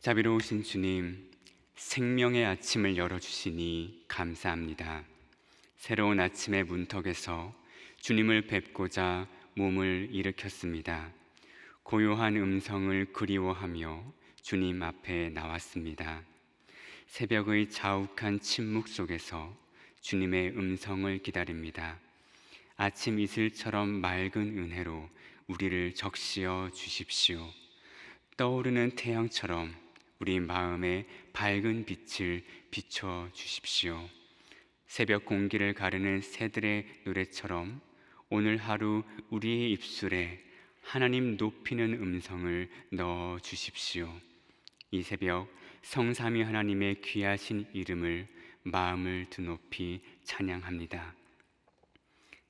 자비로우신 주님, 생명의 아침을 열어주시니 감사합니다. 새로운 아침의 문턱에서 주님을 뵙고자 몸을 일으켰습니다. 고요한 음성을 그리워하며 주님 앞에 나왔습니다. 새벽의 자욱한 침묵 속에서 주님의 음성을 기다립니다. 아침 이슬처럼 맑은 은혜로 우리를 적시어 주십시오. 떠오르는 태양처럼 우리 마음에 밝은 빛을 비춰 주십시오. 새벽 공기를 가르는 새들의 노래처럼 오늘 하루 우리의 입술에 하나님 높이는 음성을 넣어 주십시오. 이 새벽 성삼위 하나님의 귀하신 이름을 마음을 드높이 찬양합니다.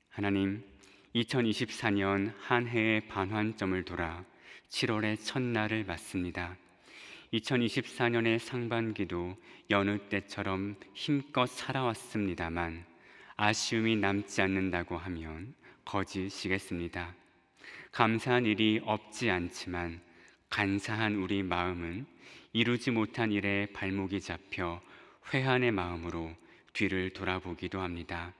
하나님, 2024년 한 해의 반환점을 돌아 7월의 첫날을 맞습니다. 2024년의 상반기도 여느 때처럼 힘껏 살아왔습니다만 아쉬움이 남지 않는다고 하면 거짓이겠습니다. 감사한 일이 없지 않지만 간사한 우리 마음은 이루지 못한 일에 발목이 잡혀 회한의 마음으로 뒤를 돌아보기도 합니다.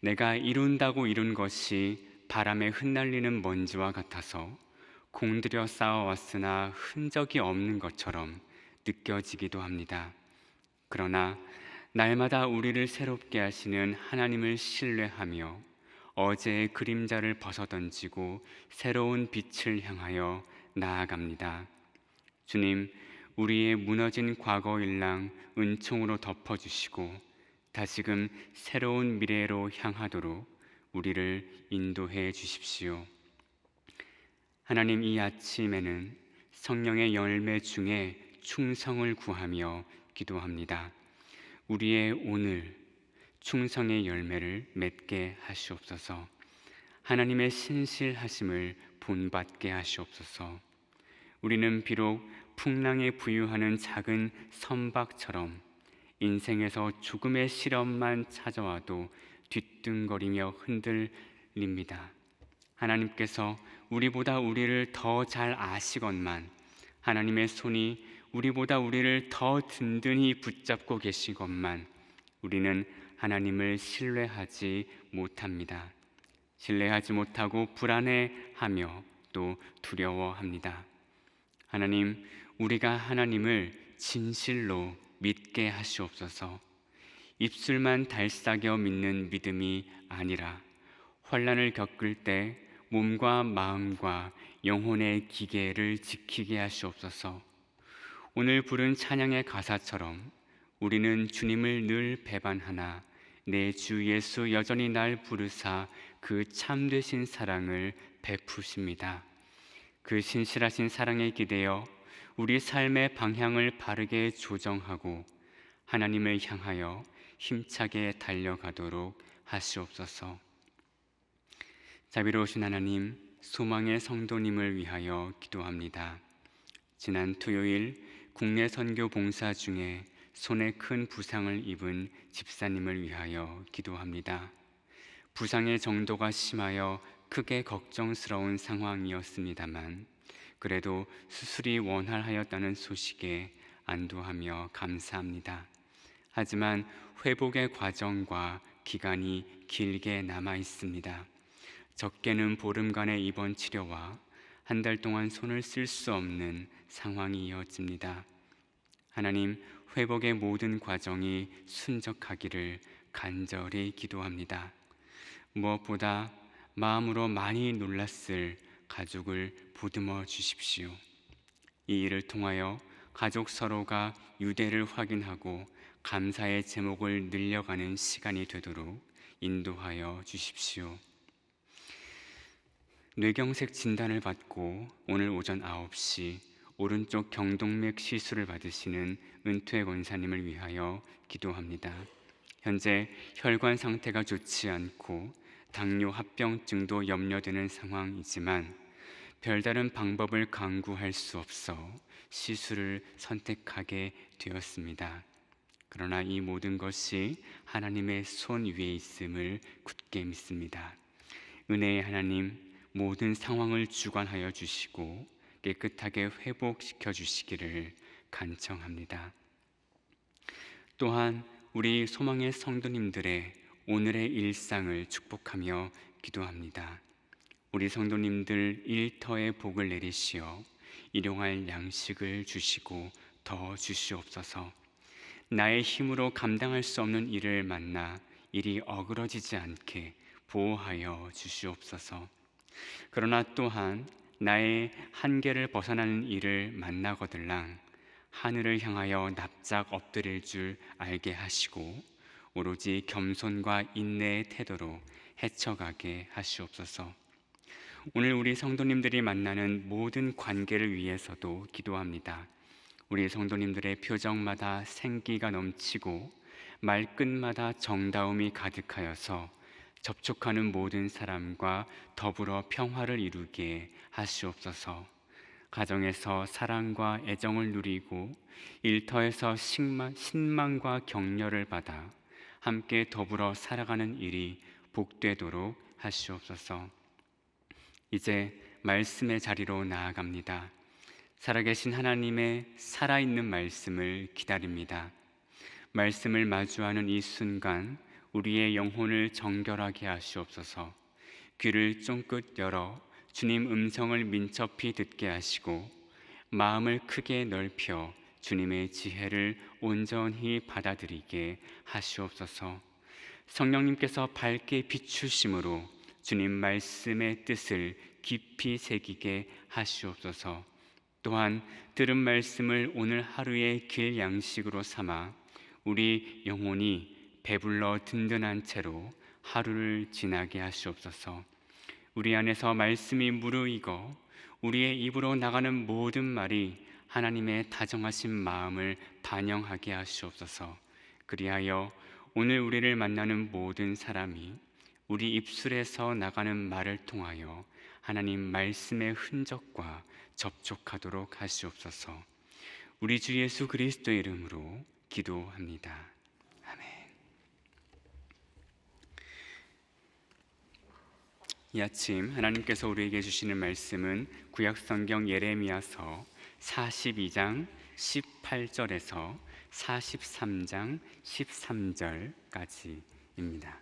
내가 이룬다고 이룬 것이 바람에 흩날리는 먼지와 같아서 공들여 쌓아왔으나 흔적이 없는 것처럼 느껴지기도 합니다. 그러나 날마다 우리를 새롭게 하시는 하나님을 신뢰하며 어제의 그림자를 벗어던지고 새로운 빛을 향하여 나아갑니다. 주님, 우리의 무너진 과거 일랑 은총으로 덮어주시고 다시금 새로운 미래로 향하도록 우리를 인도해 주십시오. 하나님 이 아침에는 성령의 열매 중에 충성을 구하며 기도합니다. 우리의 오늘 충성의 열매를 맺게 하시옵소서. 하나님의 신실하심을 본받게 하시옵소서. 우리는 비록 풍랑에 부유하는 작은 선박처럼 인생에서 죽음의 시련만 찾아와도 뒤뚱거리며 흔들립니다. 하나님께서 우리보다 우리를 더 잘 아시건만 하나님의 손이 우리보다 우리를 더 든든히 붙잡고 계시건만 우리는 하나님을 신뢰하지 못합니다. 신뢰하지 못하고 불안해하며 또 두려워합니다. 하나님, 우리가 하나님을 진실로 믿게 하시옵소서. 입술만 달싹여 믿는 믿음이 아니라 환란을 겪을 때 몸과 마음과 영혼의 기계를 지키게 하시옵소서. 오늘 부른 찬양의 가사처럼 우리는 주님을 늘 배반하나 내 주 예수 여전히 날 부르사 그 참되신 사랑을 베푸십니다. 그 신실하신 사랑에 기대어 우리 삶의 방향을 바르게 조정하고 하나님을 향하여 힘차게 달려가도록 하시옵소서. 자비로우신 하나님, 소망의 성도님을 위하여 기도합니다. 지난 토요일 국내 선교 봉사 중에 손에 큰 부상을 입은 집사님을 위하여 기도합니다. 부상의 정도가 심하여 크게 걱정스러운 상황이었습니다만 그래도 수술이 원활하였다는 소식에 안도하며 감사합니다. 하지만 회복의 과정과 기간이 길게 남아 있습니다. 적게는 보름간의 입원 치료와 한 달 동안 손을 쓸 수 없는 상황이 이어집니다. 하나님, 회복의 모든 과정이 순적하기를 간절히 기도합니다. 무엇보다 마음으로 많이 놀랐을 가족을 보듬어 주십시오. 이 일을 통하여 가족 서로가 유대를 확인하고 감사의 제목을 늘려가는 시간이 되도록 인도하여 주십시오. 뇌경색 진단을 받고 오늘 오전 9시 오른쪽 경동맥 시술을 받으시는 은퇴 권사님을 위하여 기도합니다. 현재 혈관 상태가 좋지 않고 당뇨 합병증도 염려되는 상황이지만 별다른 방법을 강구할 수 없어 시술을 선택하게 되었습니다. 그러나 이 모든 것이 하나님의 손 위에 있음을 굳게 믿습니다. 은혜의 하나님, 모든 상황을 주관하여 주시고 깨끗하게 회복시켜 주시기를 간청합니다. 또한 우리 소망의 성도님들의 오늘의 일상을 축복하며 기도합니다. 우리 성도님들 일터에 복을 내리시어 일용할 양식을 주시고 더 주시옵소서. 나의 힘으로 감당할 수 없는 일을 만나 일이 어그러지지 않게 보호하여 주시옵소서. 그러나 또한 나의 한계를 벗어나는 일을 만나거들랑 하늘을 향하여 납작 엎드릴 줄 알게 하시고 오로지 겸손과 인내의 태도로 헤쳐가게 하시옵소서. 오늘 우리 성도님들이 만나는 모든 관계를 위해서도 기도합니다. 우리 성도님들의 표정마다 생기가 넘치고 말끝마다 정다움이 가득하여서 접촉하는 모든 사람과 더불어 평화를 이루게 하시옵소서. 가정에서 사랑과 애정을 누리고 일터에서 신망, 신망 과 격려를 받아 함께 더불어 살아가는 일이 복되도록 하시옵소서. 이제 말씀의 자리로 나아갑니다. 살아계신 하나님의 살아있는 말씀을 기다립니다. 말씀을 마주하는 이 순간 우리의 영혼을 정결하게 하시옵소서. 귀를 쫑긋 열어 주님 음성을 민첩히 듣게 하시고 마음을 크게 넓혀 주님의 지혜를 온전히 받아들이게 하시옵소서. 성령님께서 밝게 비추심으로 주님 말씀의 뜻을 깊이 새기게 하시옵소서. 또한 들은 말씀을 오늘 하루의 길 양식으로 삼아 우리 영혼이 배불러 든든한 채로 하루를 지나게 하시옵소서. 우리 안에서 말씀이 무르익어 우리의 입으로 나가는 모든 말이 하나님의 다정하신 마음을 반영하게 하시옵소서. 그리하여 오늘 우리를 만나는 모든 사람이 우리 입술에서 나가는 말을 통하여 하나님 말씀의 흔적과 접촉하도록 하시옵소서. 우리 주 예수 그리스도의 이름으로 기도합니다. 아멘. 이 아침 하나님께서 우리에게 주시는 말씀은 구약 성경 예레미야서 42장 18절에서 43장 13절까지입니다.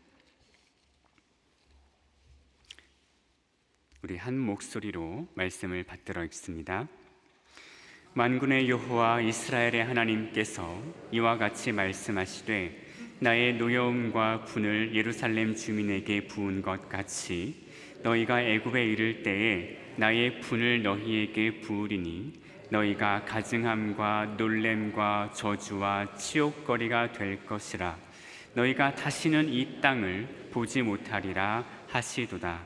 우리 한 목소리로 말씀을 받들어 읽습니다. 만군의 여호와 이스라엘의 하나님께서 이와 같이 말씀하시되 나의 노여움과 분을 예루살렘 주민에게 부은 것 같이 너희가 애굽에 이를 때에 나의 분을 너희에게 부으리니 너희가 가증함과 놀램과 저주와 치욕거리가 될 것이라. 너희가 다시는 이 땅을 보지 못하리라 하시도다.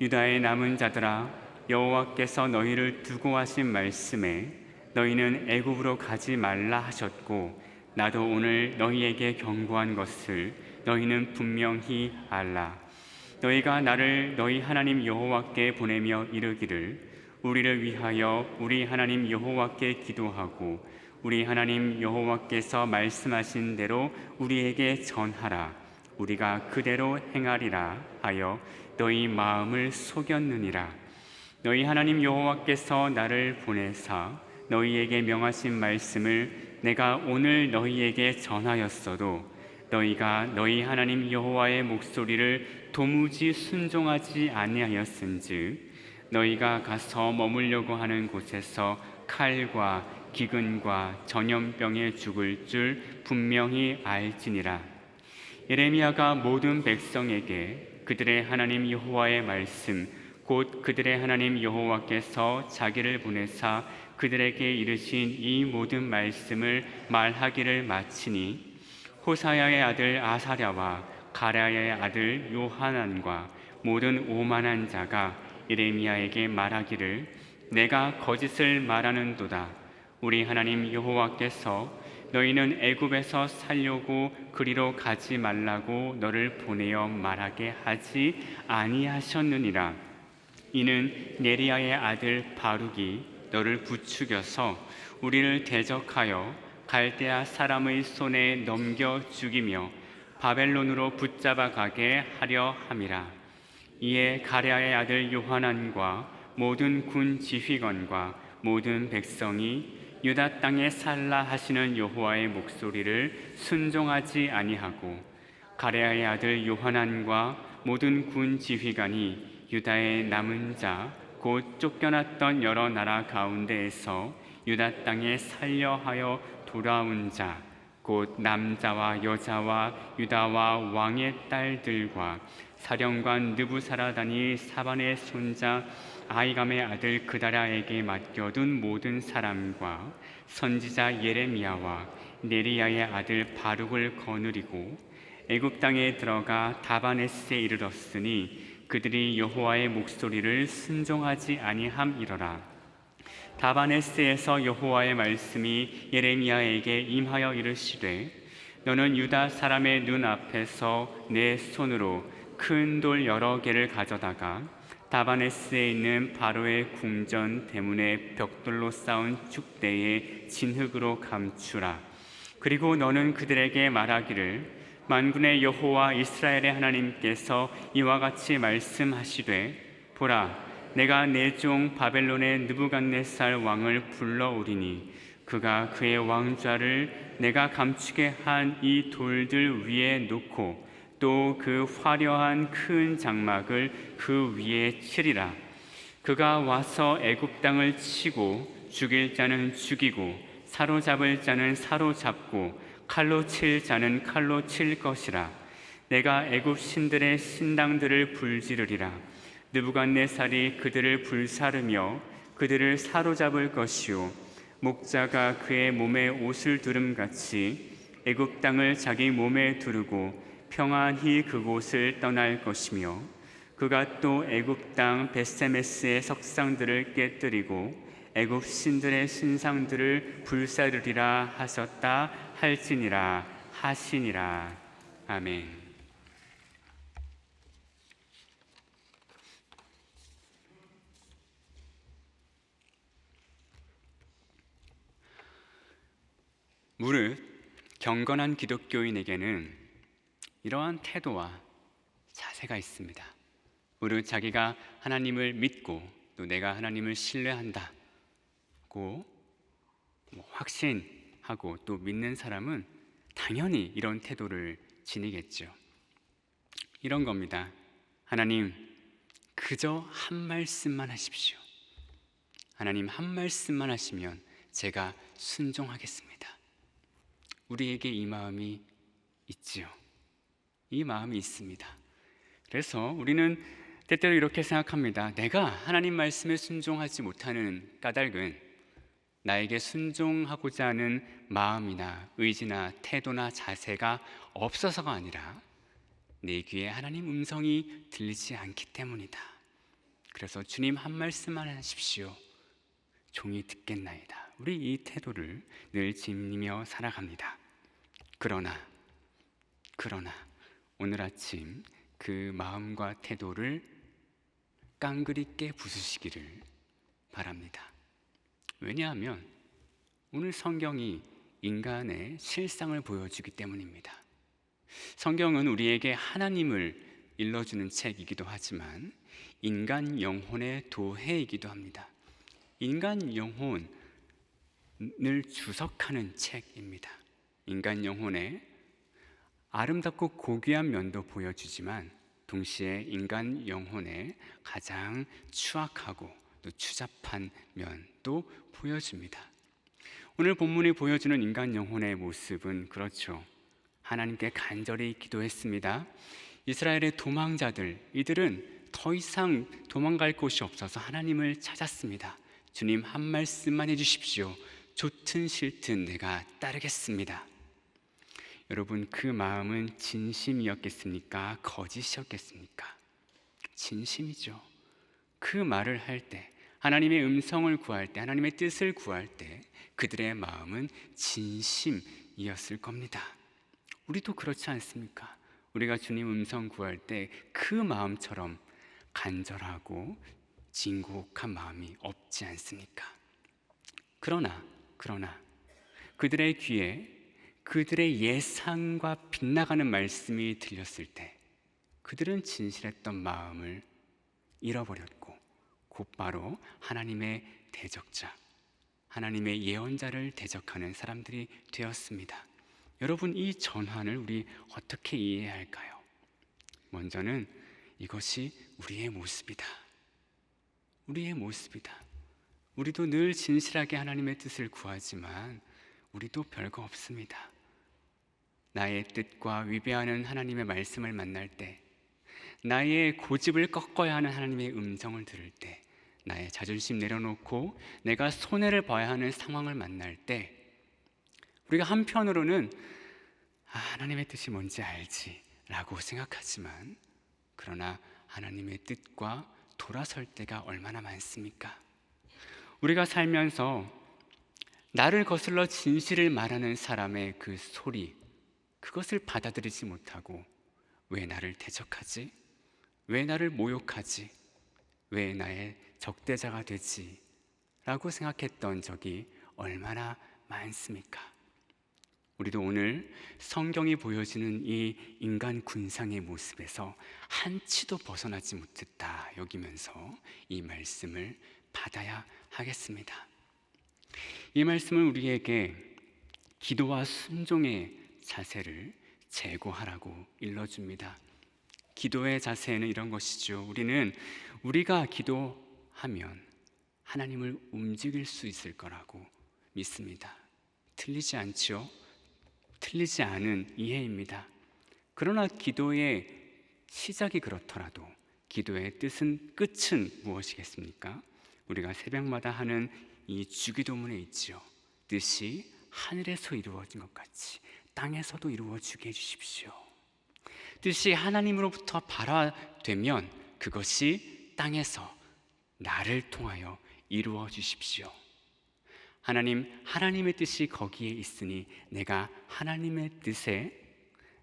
유다의 남은 자들아 여호와께서 너희를 두고 하신 말씀에 너희는 애굽으로 가지 말라 하셨고 나도 오늘 너희에게 경고한 것을 너희는 분명히 알라 너희가 나를 너희 하나님 여호와께 보내며 이르기를 우리를 위하여 우리 하나님 여호와께 기도하고 우리 하나님 여호와께서 말씀하신 대로 우리에게 전하라. 우리가 그대로 행하리라 하여 너희 마음을 속였느니라. 너희 하나님 여호와께서 나를 보내사 너희에게 명하신 말씀을 내가 오늘 너희에게 전하였어도 너희가 너희 하나님 여호와의 목소리를 도무지 순종하지 아니하였은즉 너희가 가서 머물려고 하는 곳에서 칼과 기근과 전염병에 죽을 줄 분명히 알지니라. 예레미야가 모든 백성에게 그들의 하나님 여호와의 말씀 곧 그들의 하나님 여호와께서 자기를 보내사 그들에게 이르신 이 모든 말씀을 말하기를 마치니 호사야의 아들 아사랴와 가랴의 아들 요하난과 모든 오만한 자가 예레미야에게 말하기를 내가 거짓을 말하는도다. 우리 하나님 여호와께서 너희는 애굽에서 살려고 그리로 가지 말라고 너를 보내어 말하게 하지 아니하셨느니라. 이는 네리야의 아들 바룩이 너를 부추겨서 우리를 대적하여 갈대아 사람의 손에 넘겨 죽이며 바벨론으로 붙잡아 가게 하려 함이라. 이에 가랴의 아들 요하난과 모든 군 지휘관과 모든 백성이 유다 땅에 살라 하시는 여호와의 목소리를 순종하지 아니하고 가레아의 아들 요하난과 모든 군 지휘관이 유다의 남은 자 곧 쫓겨났던 여러 나라 가운데에서 유다 땅에 살려 하여 돌아온 자 곧 남자와 여자와 유다와 왕의 딸들과 사령관 느부사라단이 사반의 손자 아이감의 아들 그다라에게 맡겨둔 모든 사람과 선지자 예레미야와 네리야의 아들 바룩을 거느리고 애굽 땅에 들어가 다바네스에 이르렀으니 그들이 여호와의 목소리를 순종하지 아니함이러라 다바네스에서 여호와의 말씀이 예레미야에게 임하여 이르시되 너는 유다 사람의 눈 앞에서 내 손으로 큰 돌 여러 개를 가져다가 다바네스에 있는 바로의 궁전 대문의 벽돌로 쌓은 축대에 진흙으로 감추라. 그리고 너는 그들에게 말하기를 만군의 여호와 이스라엘의 하나님께서 이와 같이 말씀하시되 보라 내가 내 종 바벨론의 느부갓네살 왕을 불러오리니 그가 그의 왕좌를 내가 감추게 한 이 돌들 위에 놓고 또 그 화려한 큰 장막을 그 위에 치리라. 그가 와서 애굽 땅을 치고 죽일 자는 죽이고 사로잡을 자는 사로잡고 칼로 칠 자는 칼로 칠 것이라. 내가 애굽 신들의 신당들을 불지르리라 느부갓네살이 그들을 불사르며 그들을 사로잡을 것이요 목자가 그의 몸에 옷을 두름 같이 애굽 땅을 자기 몸에 두르고 평안히 그곳을 떠날 것이며 그가 또 애굽 땅 베세메스의 석상들을 깨뜨리고 애굽 신들의 신상들을 불사르리라 하셨다 할지니라 하시니라 아멘. 무릇 경건한 기독교인에게는 이러한 태도와 자세가 있습니다. 무릇 자기가 하나님을 믿고 또 내가 하나님을 신뢰한다고 뭐 확신하고 또 믿는 사람은 당연히 이런 태도를 지니겠죠. 이런 겁니다. 하나님, 그저 한 말씀만 하십시오. 하나님 한 말씀만 하시면 제가 순종하겠습니다. 우리에게 이 마음이 있지요. 이 마음이 있습니다. 그래서 우리는 때때로 이렇게 생각합니다. 내가 하나님 말씀에 순종하지 못하는 까닭은 나에게 순종하고자 하는 마음이나 의지나 태도나 자세가 없어서가 아니라 내 귀에 하나님 음성이 들리지 않기 때문이다. 그래서 주님 한 말씀만 하십시오. 종이 듣겠나이다. 우리 이 태도를 늘 지니며 살아갑니다. 그러나 그러나 오늘 아침 그 마음과 태도를 깡그리 깨 부수시기를 바랍니다. 왜냐하면 오늘 성경이 인간의 실상을 보여주기 때문입니다. 성경은 우리에게 하나님을 일러주는 책이기도 하지만 인간 영혼의 도해이기도 합니다. 인간 영혼을 주석하는 책입니다. 인간 영혼의 아름답고 고귀한 면도 보여주지만 동시에 인간 영혼의 가장 추악하고 또 추잡한 면도 보여줍니다. 오늘 본문이 보여주는 인간 영혼의 모습은 그렇죠. 하나님께 간절히 기도했습니다. 이스라엘의 도망자들, 이들은 더 이상 도망갈 곳이 없어서 하나님을 찾았습니다. 주님 한 말씀만 해주십시오. 좋든 싫든 내가 따르겠습니다. 여러분 그 마음은 진심이었겠습니까? 거짓이었겠습니까? 진심이죠. 그 말을 할 때, 하나님의 음성을 구할 때, 하나님의 뜻을 구할 때, 그들의 마음은 진심이었을 겁니다. 우리도 그렇지 않습니까? 우리가 주님 음성 구할 때 그 마음처럼 간절하고 진국한 마음이 없지 않습니까? 그러나, 그러나, 그들의 귀에 그들의 예상과 빗나가는 말씀이 들렸을 때 그들은 진실했던 마음을 잃어버렸고 곧바로 하나님의 대적자 하나님의 예언자를 대적하는 사람들이 되었습니다. 여러분 이 전환을 우리 어떻게 이해해야 할까요? 먼저는 이것이 우리의 모습이다. 우리의 모습이다. 우리도 늘 진실하게 하나님의 뜻을 구하지만 우리도 별거 없습니다. 나의 뜻과 위배하는 하나님의 말씀을 만날 때, 나의 고집을 꺾어야 하는 하나님의 음성을 들을 때, 나의 자존심 내려놓고 내가 손해를 봐야 하는 상황을 만날 때, 우리가 한편으로는 아, 하나님의 뜻이 뭔지 알지라고 생각하지만, 그러나 하나님의 뜻과 돌아설 때가 얼마나 많습니까? 우리가 살면서 나를 거슬러 진실을 말하는 사람의 그 소리, 그것을 받아들이지 못하고 왜 나를 대적하지? 왜 나를 모욕하지? 왜 나의 적대자가 되지? 라고 생각했던 적이 얼마나 많습니까? 우리도 오늘 성경이 보여주는 이 인간 군상의 모습에서 한치도 벗어나지 못했다 여기면서 이 말씀을 받아야 하겠습니다. 이 말씀은 우리에게 기도와 순종의 자세를 제고하라고 일러줍니다. 기도의 자세는 이런 것이죠. 우리는 우리가 기도하면 하나님을 움직일 수 있을 거라고 믿습니다. 틀리지 않지요? 틀리지 않은 이해입니다. 그러나 기도의 시작이 그렇더라도 기도의 뜻은 끝은 무엇이겠습니까? 우리가 새벽마다 하는 이 주기도문에 있지요. 뜻이 하늘에서 이루어진 것 같이 땅에서도 이루어지게 해주십시오. 뜻이 하나님으로부터 발화되면 그것이 땅에서 나를 통하여 이루어 주십시오. 하나님, 하나님의 뜻이 거기에 있으니 내가 하나님의 뜻에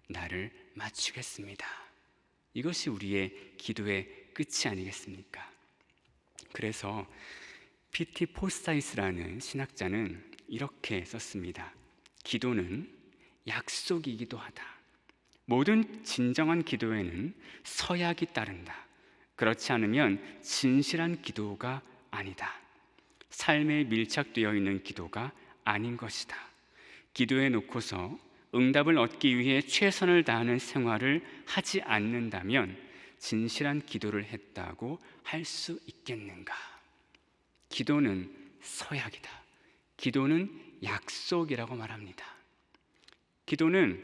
나를 맞추겠습니다. 이것이 우리의 기도의 끝이 아니겠습니까? 그래서 피티 포사이스라는 신학자는 이렇게 썼습니다. 기도는 약속이기도 하다. 모든 진정한 기도에는 서약이 따른다. 그렇지 않으면 진실한 기도가 아니다. 삶에 밀착되어 있는 기도가 아닌 것이다. 기도해 놓고서 응답을 얻기 위해 최선을 다하는 생활을 하지 않는다면 진실한 기도를 했다고 할 수 있겠는가? 기도는 서약이다. 기도는 약속이라고 말합니다. 기도는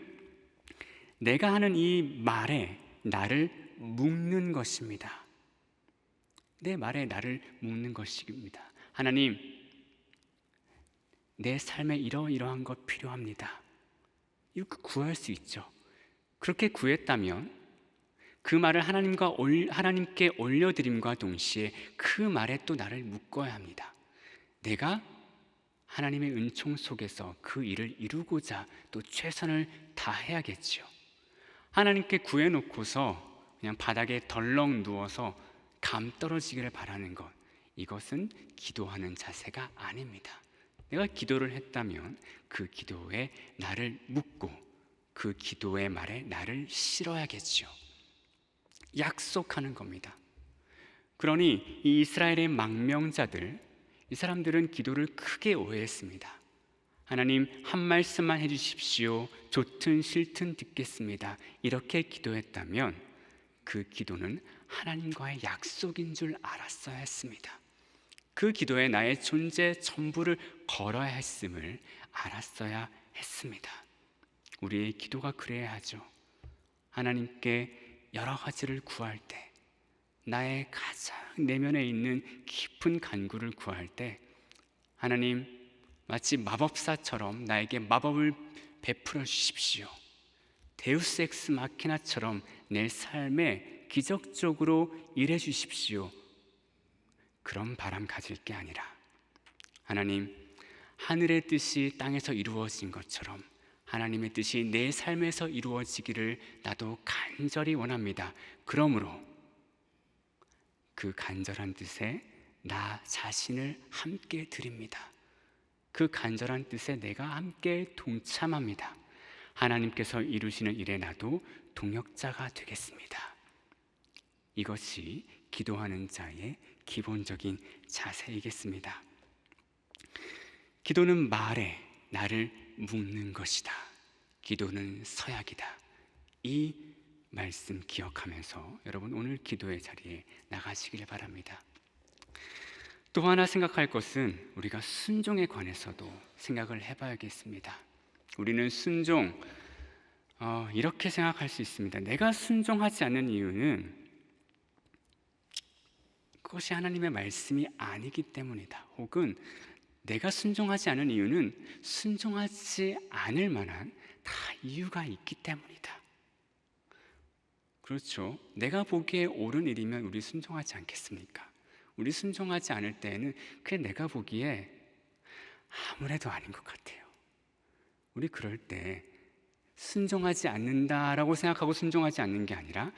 내가 하는 이 말에 나를 묶는 것입니다. 내 말에 나를 묶는 것입니다. 하나님, 내 삶에 이러이러한 것 필요합니다. 이렇게 구할 수 있죠. 그렇게 구했다면 그 말을 하나님과 올, 하나님께 올려드림과 동시에 그 말에 또 나를 묶어야 합니다. 내가 하나님의 은총 속에서 그 일을 이루고자 또 최선을 다해야겠지요. 하나님께 구해놓고서 그냥 바닥에 덜렁 누워서 감 떨어지기를 바라는 것 이것은 기도하는 자세가 아닙니다. 내가 기도를 했다면 그 기도에 나를 묻고 그 기도의 말에 나를 실어야겠죠. 약속하는 겁니다. 그러니 이 이스라엘의 망명자들 이 사람들은 기도를 크게 오해했습니다. 하나님 한 말씀만 해주십시오. 좋든 싫든 듣겠습니다. 이렇게 기도했다면 그 기도는 하나님과의 약속인 줄 알았어야 했습니다. 그 기도에 나의 존재 전부를 걸어야 했음을 알았어야 했습니다. 우리의 기도가 그래야 하죠. 하나님께 여러 가지를 구할 때, 나의 가장 내면에 있는 깊은 간구를 구할 때, 하나님 마치 마법사처럼 나에게 마법을 베풀어 주십시오. 데우스 엑스 마키나처럼 내 삶에 기적적으로 일해 주십시오. 그런 바람 가질 게 아니라 하나님 하늘의 뜻이 땅에서 이루어진 것처럼 하나님의 뜻이 내 삶에서 이루어지기를 나도 간절히 원합니다. 그러므로 그 간절한 뜻에 나 자신을 함께 드립니다. 그 간절한 뜻에 내가 함께 동참합니다. 하나님께서 이루시는 일에 나도 동역자가 되겠습니다. 이것이 기도하는 자의 기본적인 자세이겠습니다. 기도는 말에 나를 묶는 것이다. 기도는 서약이다. 이 말씀 기억하면서 여러분 오늘 기도의 자리에 나가시길 바랍니다. 또 하나 생각할 것은 우리가 순종에 관해서도 생각을 해봐야겠습니다. 우리는 순종 어, 이렇게 생각할 수 있습니다. 내가 순종하지 않는 이유는 그것이 하나님의 말씀이 아니기 때문이다. 혹은 내가 순종하지 않은 이유는 순종하지 않을 만한 다 이유가 있기 때문이다. 그렇죠. 내가 보기에 옳은 일이면 우리 순종하지 않겠습니까? 우리 순종하지 않을 때에는 그게 내가 보기에 아무래도 아닌 것 같아요. 우리 그럴 때 순종하지 않는다라고 생각하고 순종하지 않는 게 아니라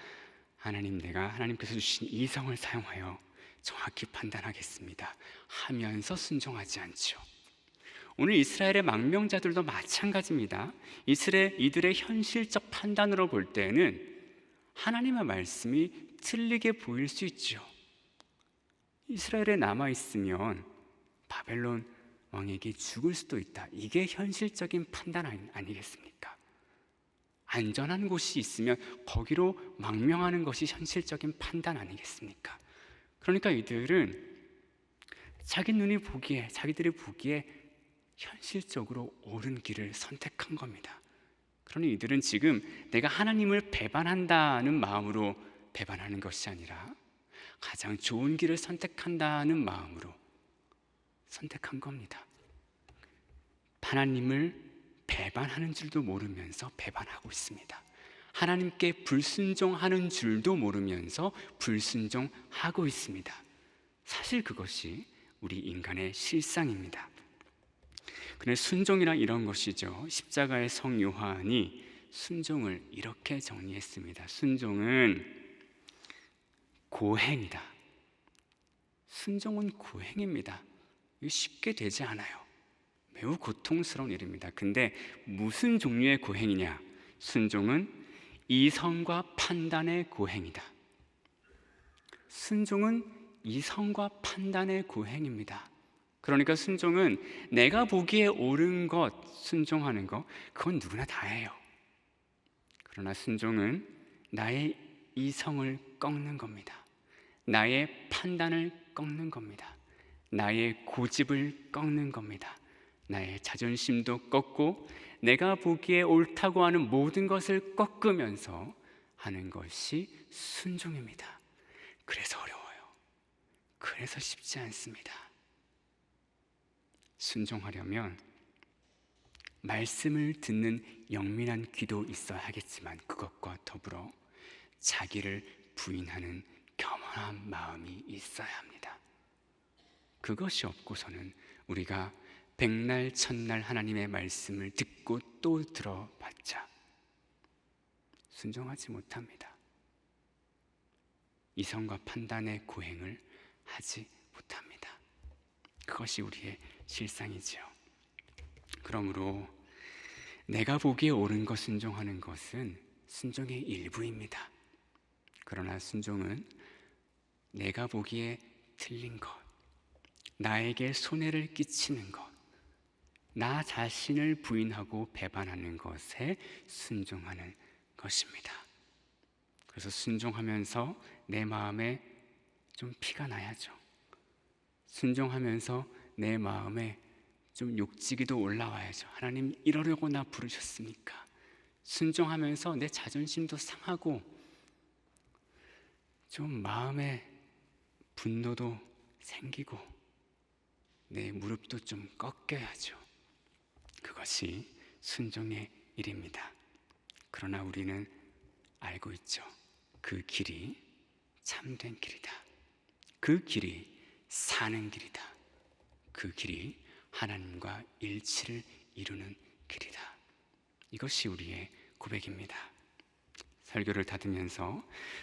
하나님 내가 하나님께서 주신 이성을 사용하여 정확히 판단하겠습니다. 하면서 순종하지 않죠. 오늘 이스라엘의 망명자들도 마찬가지입니다. 이스라엘 이들의 현실적 판단으로 볼 때는 하나님의 말씀이 틀리게 보일 수 있죠. 이스라엘에 남아 있으면 바벨론 왕에게 죽을 수도 있다. 이게 현실적인 판단 아니겠습니까? 안전한 곳이 있으면 거기로 망명하는 것이 현실적인 판단 아니겠습니까? 그러니까 이들은 자기 눈이 보기에 자기들이 보기에 현실적으로 옳은 길을 선택한 겁니다. 그러니 이들은 지금 내가 하나님을 배반한다는 마음으로 배반하는 것이 아니라 가장 좋은 길을 선택한다는 마음으로 선택한 겁니다. 하나님을 배반하는 줄도 모르면서 배반하고 있습니다. 하나님께 불순종하는 줄도 모르면서 불순종하고 있습니다. 사실 그것이 우리 인간의 실상입니다. 그런데 순종이란 이런 것이죠. 십자가의 성 요한이 순종을 이렇게 정리했습니다. 순종은 고행이다. 순종은 고행입니다. 쉽게 되지 않아요. 매우 고통스러운 일입니다. 근데 무슨 종류의 고행이냐? 순종은 이성과 판단의 고행이다. 순종은 이성과 판단의 고행입니다. 그러니까 순종은 내가 보기에 옳은 것, 순종하는 것, 그건 누구나 다 해요. 그러나 순종은 나의 이성을 꺾는 겁니다. 나의 판단을 꺾는 겁니다. 나의 고집을 꺾는 겁니다. 나의 자존심도 꺾고 내가 보기에 옳다고 하는 모든 것을 꺾으면서 하는 것이 순종입니다. 그래서 어려워요. 그래서 쉽지 않습니다. 순종하려면 말씀을 듣는 영민한 귀도 있어야 하겠지만 그것과 더불어 자기를 부인하는 겸허한 마음이 있어야 합니다. 그것이 없고서는 우리가 백날 첫날 하나님의 말씀을 듣고 또 들어봤자 순종하지 못합니다. 이성과 판단의 고행을 하지 못합니다. 그것이 우리의 실상이지요. 그러므로 내가 보기에 옳은 것 순종하는 것은 순종의 일부입니다. 그러나 순종은 내가 보기에 틀린 것, 나에게 손해를 끼치는 것, 나 자신을 부인하고 배반하는 것에 순종하는 것입니다. 그래서 순종하면서 내 마음에 좀 피가 나야죠. 순종하면서 내 마음에 좀 욕지기도 올라와야죠. 하나님 이러려고 나 부르셨습니까? 순종하면서 내 자존심도 상하고 좀 마음에 분노도 생기고 내 무릎도 좀 꺾여야죠. 그것이 순종의 일입니다. 그러나 우리는 알고 있죠. 그 길이 참된 길이다. 그 길이 사는 길이다. 그 길이 하나님과 일치를 이루는 길이다. 이것이 우리의 고백입니다. 설교를 닫으면서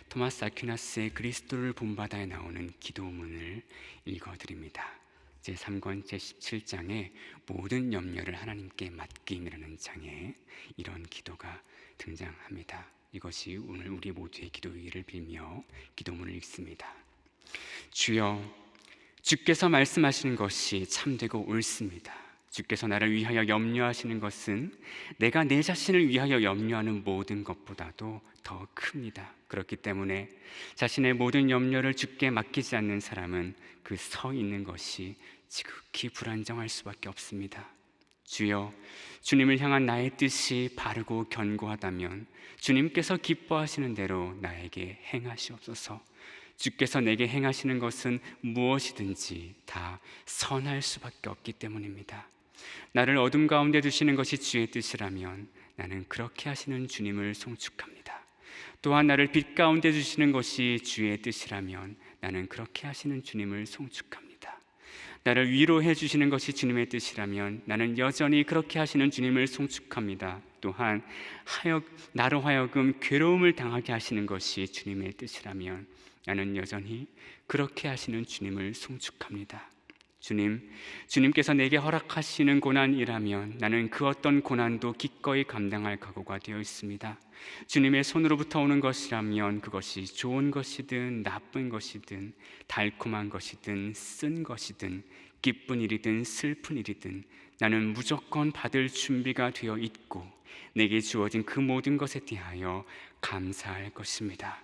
토마스 아퀴나스의 그리스도를 본바다에 나오는 기도문을 읽어드립니다. 제 3권 제 17장에 모든 염려를 하나님께 맡김이라는 장에 이런 기도가 등장합니다. 이것이 오늘 우리 모두의 기도의를 빌며 기도문을 읽습니다. 주여 주께서 말씀하시는 것이 참되고 옳습니다. 주께서 나를 위하여 염려하시는 것은 내가 내 자신을 위하여 염려하는 모든 것보다도 더 큽니다. 그렇기 때문에 자신의 모든 염려를 주께 맡기지 않는 사람은 그 서 있는 것이 지극히 불안정할 수밖에 없습니다. 주여, 주님을 향한 나의 뜻이 바르고 견고하다면 주님께서 기뻐하시는 대로 나에게 행하시옵소서. 주께서 내게 행하시는 것은 무엇이든지 다 선할 수밖에 없기 때문입니다. 나를 어둠 가운데 두시는 것이 주의 뜻이라면 나는 그렇게 하시는 주님을 송축합니다. 또한 나를 빛 가운데 두시는 것이 주의 뜻이라면 나는 그렇게 하시는 주님을 송축합니다. 나를 위로해 주시는 것이 주님의 뜻이라면 나는 여전히 그렇게 하시는 주님을 송축합니다. 또한 하여 나로 하여금 괴로움을 당하게 하시는 것이 주님의 뜻이라면 나는 여전히 그렇게 하시는 주님을 송축합니다. 주님, 주님께서 내게 허락하시는 고난이라면 나는 그 어떤 고난도 기꺼이 감당할 각오가 되어 있습니다. 주님의 손으로부터 오는 것이라면 그것이 좋은 것이든 나쁜 것이든 달콤한 것이든 쓴 것이든 기쁜 일이든 슬픈 일이든 나는 무조건 받을 준비가 되어 있고 내게 주어진 그 모든 것에 대하여 감사할 것입니다.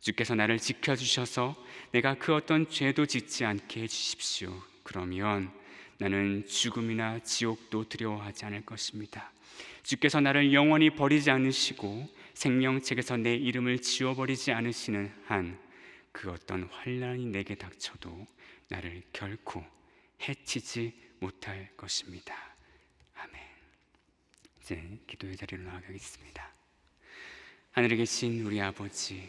주께서 나를 지켜주셔서 내가 그 어떤 죄도 짓지 않게 해주십시오. 그러면 나는 죽음이나 지옥도 두려워하지 않을 것입니다. 주께서 나를 영원히 버리지 않으시고 생명책에서 내 이름을 지워버리지 않으시는 한 그 어떤 환란이 내게 닥쳐도 나를 결코 해치지 못할 것입니다. 아멘. 이제 기도의 자리로 나가겠습니다. 하늘에 계신 우리 아버지,